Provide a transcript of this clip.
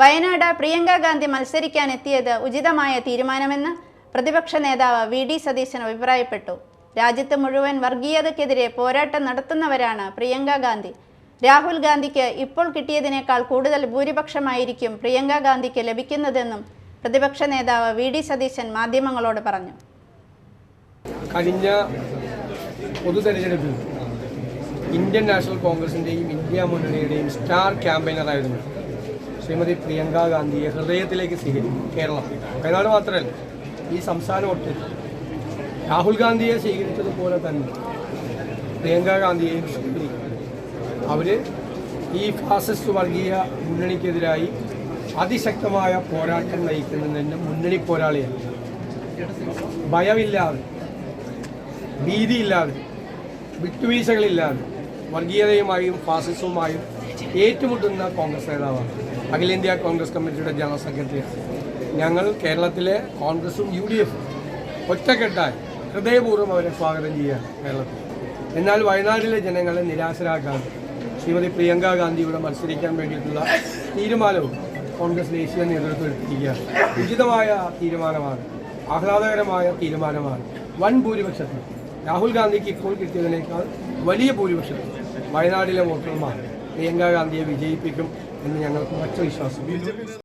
വയനാട് പ്രിയങ്ക ഗാന്ധി മത്സരിക്കാനെത്തിയത് ഉചിതമായ തീരുമാനമെന്ന് പ്രതിപക്ഷ നേതാവ് വി ഡി സതീശൻ അഭിപ്രായപ്പെട്ടു. രാജ്യത്ത് മുഴുവൻ വർഗീയതയ്ക്കെതിരെ പോരാട്ടം നടത്തുന്നവരാണ് പ്രിയങ്ക ഗാന്ധി. രാഹുൽ ഗാന്ധിക്ക് ഇപ്പോൾ കിട്ടിയതിനേക്കാൾ കൂടുതൽ ഭൂരിപക്ഷമായിരിക്കും പ്രിയങ്ക ഗാന്ധിക്ക് ലഭിക്കുന്നതെന്നും പ്രതിപക്ഷ നേതാവ് വി ഡി സതീശൻ മാധ്യമങ്ങളോട് പറഞ്ഞു. കഴിഞ്ഞ പൊതു ഇന്ത്യൻ നാഷണൽ കോൺഗ്രസിന്റെയും ഇന്ത്യ മുന്നണിയുടെയും സ്റ്റാർ ക്യാമ്പയിനറായിരുന്നു ശ്രീമതി പ്രിയങ്ക ഗാന്ധിയെ ഹൃദയത്തിലേക്ക് സ്വീകരിക്കും കേരളം. വയനാട് മാത്രമല്ല ഈ സംസ്ഥാനം ഒട്ട് രാഹുൽ ഗാന്ധിയെ സ്വീകരിച്ചതുപോലെ തന്നെ പ്രിയങ്ക ഗാന്ധിയെയും സ്വീകരിക്കും. അവർ ഈ ഫാസിസ്റ്റ് വർഗീയ മുന്നണിക്കെതിരായി അതിശക്തമായ പോരാട്ടം നയിക്കുന്നതിന്റെ മുന്നണി പോരാളിയാണ്. ഭയമില്ലാതെ ഭീതിയില്ലാതെ വിട്ടുവീഴ്ചകളില്ലാതെ വർഗീയതയുമായും ഫാസിസവുമായും ഏറ്റുമുട്ടുന്ന കോൺഗ്രസ് നേതാവാണ്. അഖിലേന്ത്യാ കോൺഗ്രസ് കമ്മിറ്റിയുടെ ജനറൽ സെക്രട്ടറിയാണ് ഞങ്ങൾ കേരളത്തിലെ കോൺഗ്രസും യു ഡി എഫും ഒറ്റക്കെട്ടായി ഹൃദയപൂർവം അവരെ സ്വാഗതം ചെയ്യുകയാണ് കേരളത്തിൽ. എന്നാൽ വയനാട്ടിലെ ജനങ്ങളെ നിരാശരാക്കാൻ ശ്രീമതി പ്രിയങ്ക ഗാന്ധിയുടെ മത്സരിക്കാൻ വേണ്ടിയിട്ടുള്ള തീരുമാനവും കോൺഗ്രസ് ദേശീയ നേതൃത്വം എടുത്തിരിക്കുകയാണ്. ഉചിതമായ തീരുമാനമാണ് ആഹ്ലാദകരമായ തീരുമാനമാണ്. വൻ ഭൂരിപക്ഷത്തിൽ. രാഹുൽ ഗാന്ധിക്ക് ഇപ്പോൾ കിട്ടിയതിനേക്കാൾ വലിയ ഭൂരിപക്ഷത്തിൽ വയനാട്ടിലെ വോട്ടർമാർ പ്രിയങ്ക ഗാന്ധിയെ വിജയിപ്പിക്കും എന്ന് ഞങ്ങൾക്ക് ഉറച്ച വിശ്വാസം.